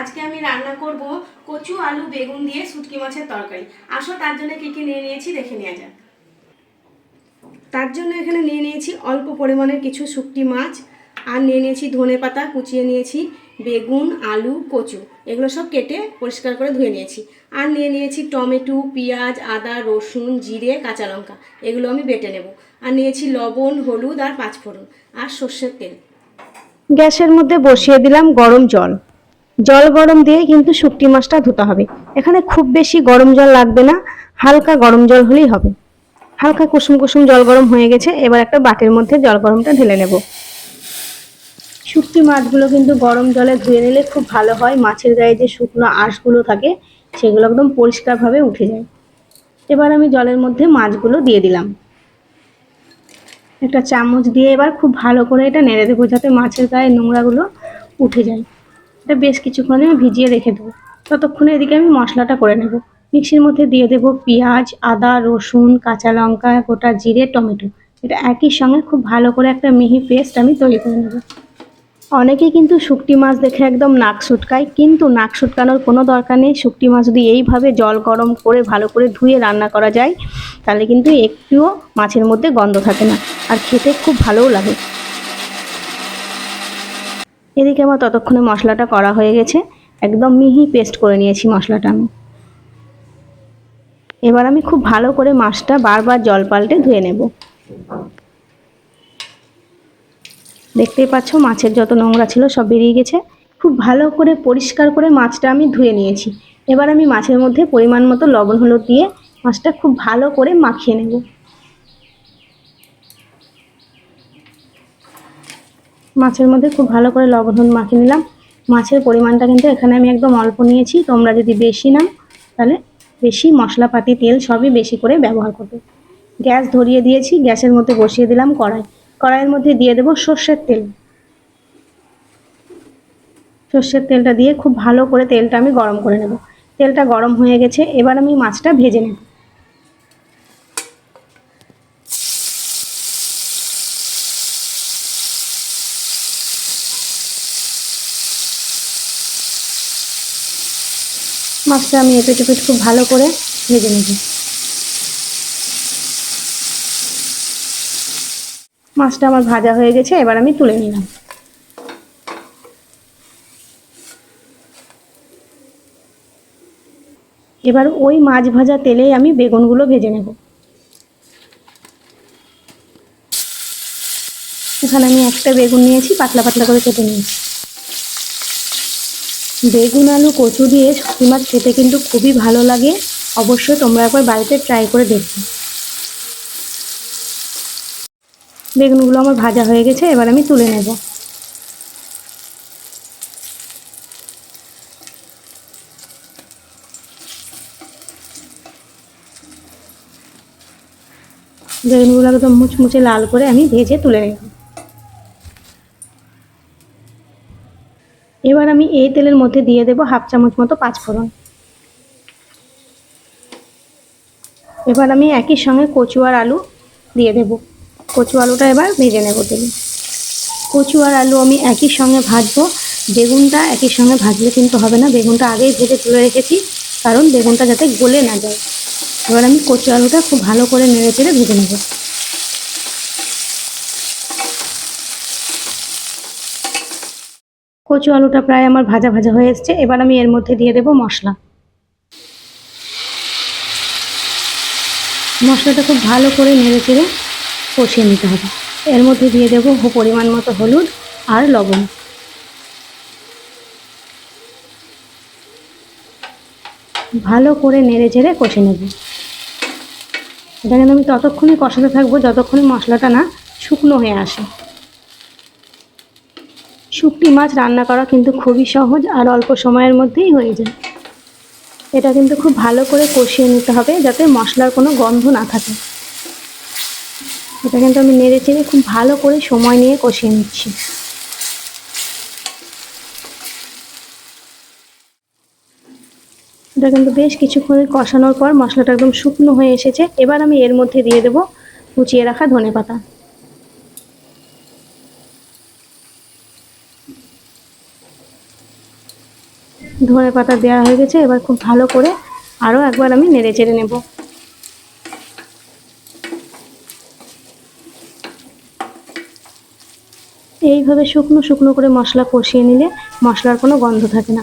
আজকে আমি রান্না করব কচু, আলু, বেগুন দিয়ে শুটকি মাছের তরকারি। আসো, তার জন্য কী কী নিয়ে নিয়েছি দেখে নেওয়া যাক। তার জন্য এখানে নিয়ে নিয়েছি অল্প পরিমাণের কিছু শুটকি মাছ, আর নিয়ে নিয়েছি ধনে পাতা, কুচিয়ে নিয়েছি বেগুন, আলু, কচু। এগুলো সব কেটে পরিষ্কার করে ধুয়ে নিয়েছি। আর নিয়ে নিয়েছি টমেটো, পেঁয়াজ, আদা, রসুন, জিরে, কাঁচা লঙ্কা। এগুলো আমি বেটে নেব। আর নিয়েছি লবণ, হলুদ আর পাঁচফোড়ন। আর সর্ষের তেল। গ্যাসের মধ্যে বসিয়ে দিলাম গরম জল। জল গরম দিয়ে কিন্তু শুকটি মাছটা ধুতে হবে। এখানে খুব বেশি গরম জল লাগবে না, হালকা গরম জল হলেই হবে। হালকা কুসুম কুসুম জল গরম হয়ে গেছে, এবার একটা বাটির মধ্যে জল গরমটা ঢেলে নেব। শুকটি মাছগুলো কিন্তু গরম জলে ধুয়ে নিলে খুব ভালো হয়, মাছের গায়ে যে শুকনো আঁশগুলো থাকে, সেগুলো একদম পরিষ্কারভাবে উঠে যায়। এবার আমি জলের মধ্যে মাছগুলো দিয়ে দিলাম। একটা চামচ দিয়ে এবার খুব ভালো করে এটা নেড়ে দেবো, যাতে মাছের গায়ে নোংরাগুলো উঠে যায়। এটা বেশ কিছুক্ষণে আমি ভিজিয়ে রেখে দেবো। ততক্ষণে এদিকে আমি মশলাটা করে নেব। মিক্সির মধ্যে দিয়ে দেবো পেঁয়াজ, আদা, রসুন, কাঁচা লঙ্কা, গোটা জিরে, টমেটো। এটা একই সঙ্গে খুব ভালো করে একটা মিহি পেস্ট আমি তৈরি করে নেব। অনেকেই কিন্তু শুকটি মাছ দেখে একদম নাক সুটকায় কিন্তু নাক সুটকানোর কোনো দরকার নেই। শুকটি মাছ যদি এইভাবে জল গরম করে ভালো করে ধুয়ে রান্না করা যায়, তাহলে কিন্তু একটুও মাছের মধ্যে গন্ধ থাকে না। আর খেতে খুব ভালোও লাগে। এদিকে আমার ততক্ষণে মশলাটা করা হয়ে গেছে। একদম মিহি পেস্ট করে নিয়েছি মশলাটা আমি। এবার আমি খুব ভালো করে মাছটা বারবার জল পাল্টে ধুয়ে নেব। দেখতেই পাচ্ছ মাছের যত নোংরা ছিল সব বেরিয়ে গেছে। খুব ভালো করে পরিষ্কার করে মাছটা আমি ধুয়ে নিয়েছি। এবার আমি মাছের মধ্যে পরিমাণ মতো লবণ হলুদ দিয়ে মাছটা খুব ভালো করে মাখিয়ে নেব। মাছের মধ্যে খুব ভালো করে লবণ হলুদ মাখিয়ে নিলাম। মাছের পরিমাণটা কিন্তু এখানে আমি একদম অল্প নিয়েছি। তোমরা যদি বেশি নাও, তাহলে বেশি মশলাপাতি, তেল সবই বেশি করে ব্যবহার করবে। গ্যাস ধরিয়ে দিয়েছি, গ্যাসের মধ্যে বসিয়ে দিলাম কড়াই। কড়াইয়ের মধ্যে দিয়ে দেবো সর্ষের তেল। সর্ষের তেলটা দিয়ে খুব ভালো করে তেলটা আমি গরম করে নেব। তেলটা গরম হয়ে গেছে, এবার আমি মাছটা ভেজে নেব। মাছটা আমি এপিট এপিট খুব ভালো করে ভেজে নেব। মাছটা আমার ভাজা হয়ে গেছে, এবার আমি তুলে নিলাম। এবার ওই মাছ ভাজা তেলেই আমি বেগুনগুলো ভেজে নেব। এখানে আমি একটা বেগুন নিয়েছি, পাতলা পাতলা করে কেটে নিয়েছি। বেগুন, আলু, কচু দিয়ে শুকনো মাছ খেতে কিন্তু খুবই ভালো লাগে। অবশ্যই তোমরা একবার বাড়িতে ট্রাই করে দেখবে বেগুনগুলো আমার ভাজা হয়ে গেছে, এবার আমি তুলে নেব। বেগুনগুলো একদম মুচমুচে লাল করে আমি ভেজে তুলে নেব। এবার আমি এই তেলের মধ্যে দিয়ে দেব হাফ চামচ মতো পাঁচফোড়ন এবার আমি একই সঙ্গে কচু আর আলু দিয়ে দেব। কচু আলুটা এবার ভেজে নেব তেলে। কচু আর আলু আমি একই সঙ্গে ভাজবো। বেগুনটা একই সঙ্গে ভাজলে কিন্তু হবে না। বেগুনটা আগেই ভেজে তুলে রেখেছি, কারণ বেগুনটা যাতে গলে না যায়। এবার আমি কচু আলুটা খুব ভালো করে নেড়ে চেড়ে ভেজে নেব। কচু আলুটা প্রায় আমার ভাজা ভাজা হয়ে এসছে, এবার আমি এর মধ্যে দিয়ে দেব মশলা। মশলাটা খুব ভালো করে নেড়ে চেড়ে কষিয়ে নিতে হবে। এর মধ্যে দিয়ে দেব পরিমাণ মতো হলুদ আর লবণ। ভালো করে নেড়ে চেড়ে কষে নেব। এটা কিন্তু আমি ততক্ষণই কষাতে থাকব যতক্ষণ মশলাটা না শুকনো হয়ে আসে। শুকটি মাছ রান্না করা কিন্তু খুবই সহজ আর অল্প সময়ের মধ্যেই হয়ে যায়। এটা কিন্তু খুব ভালো করে কষিয়ে নিতে হবে যাতে মশলার কোনো গন্ধ না থাকে। এটা কিন্তু আমি নেড়ে চেড়ে খুব ভালো করে সময় নিয়ে কষিয়ে নিচ্ছি। এটা কিন্তু বেশ কিছুক্ষণ কষানোর পর মশলাটা একদম শুকনো হয়ে এসেছে। এবার আমি এর মধ্যে দিয়ে দেবো কুচিয়ে রাখা ধনে পাতা ধনে পাতা দেওয়া হয়ে গেছে, এবার খুব ভালো করে আরও একবার আমি নেড়ে চেড়ে নেব। এইভাবে শুকনো শুকনো করে মশলা কষিয়ে নিলে মশলার কোনো গন্ধ থাকে না।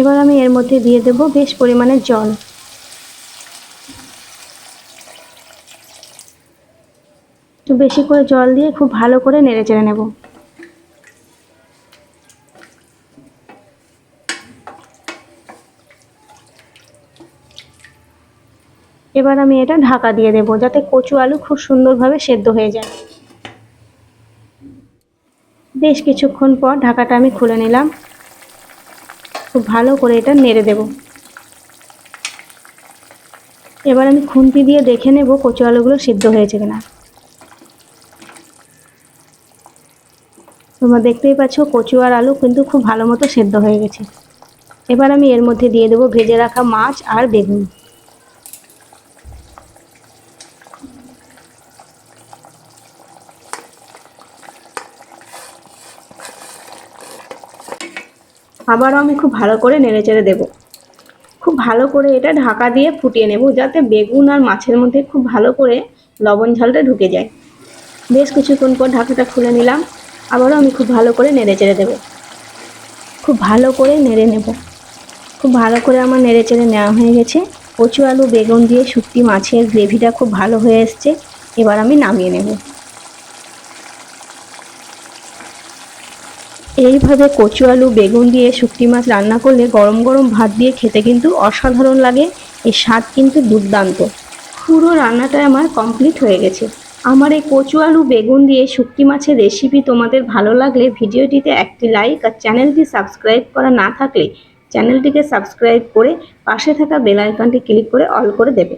এবার আমি এর মধ্যে দিয়ে দেব বেশ পরিমাণে জল। একটু বেশি করে জল দিয়ে খুব ভালো করে নেড়ে চেড়ে নেব। এবার আমি এটা ঢাকা দিয়ে দেব যাতে কচু আলু খুব সুন্দরভাবে সেদ্ধ হয়ে যায়। বেশ কিছুক্ষণ পর ঢাকাটা আমি খুলে নিলাম। খুব ভালো করে এটা নেড়ে দেব। এবার আমি খুন্তি দিয়ে দেখে নেব কচু আলুগুলো সিদ্ধ হয়েছে কিনা। তোমরা দেখতেই পাচ্ছ কচু আর আলু কিন্তু খুব ভালো মতো সেদ্ধ হয়ে গেছে। এবার আমি এর মধ্যে দিয়ে দেবো ভেজে রাখা মাছ আর বেগুন। আবারও আমি খুব ভালো করে নেড়ে চেড়ে দেবো। খুব ভালো করে এটা ঢাকা দিয়ে ফুটিয়ে নেব যাতে বেগুন আর মাছের মধ্যে খুব ভালো করে লবণ ঝালটা ঢুকে যায়। বেশ কিছুক্ষণ পর ঢাকাটা খুলে নিলাম। আবারও আমি খুব ভালো করে নেড়ে চেড়ে দেবো। খুব ভালো করে নেড়ে নেব। খুব ভালো করে আমার নেড়ে চেড়ে নেওয়া হয়ে গেছে। কচু আলু, বেগুন দিয়ে শুক্তি মাছের গ্রেভিটা খুব ভালো হয়ে এসছে। এবার আমি নামিয়ে নেব। এইভাবে কচু আলু, বেগুন দিয়ে শুক্তি মাছ রান্না করলে গরম গরম ভাত দিয়ে খেতে কিন্তু অসাধারণ লাগে। এর স্বাদ কিন্তু দুর্দান্ত। পুরো রান্নাটা আমার কমপ্লিট হয়ে গেছে। আমার এই কচু আলু বেগুন দিয়ে শুক্তি মাছের রেসিপি তোমাদের ভালো লাগলে ভিডিওটিতে একটি লাইক আর চ্যানেলটি সাবস্ক্রাইব করা না থাকলে চ্যানেলটিকে সাবস্ক্রাইব করে পাশে থাকা বেল আইকনটি ক্লিক করে অল করে দেবে।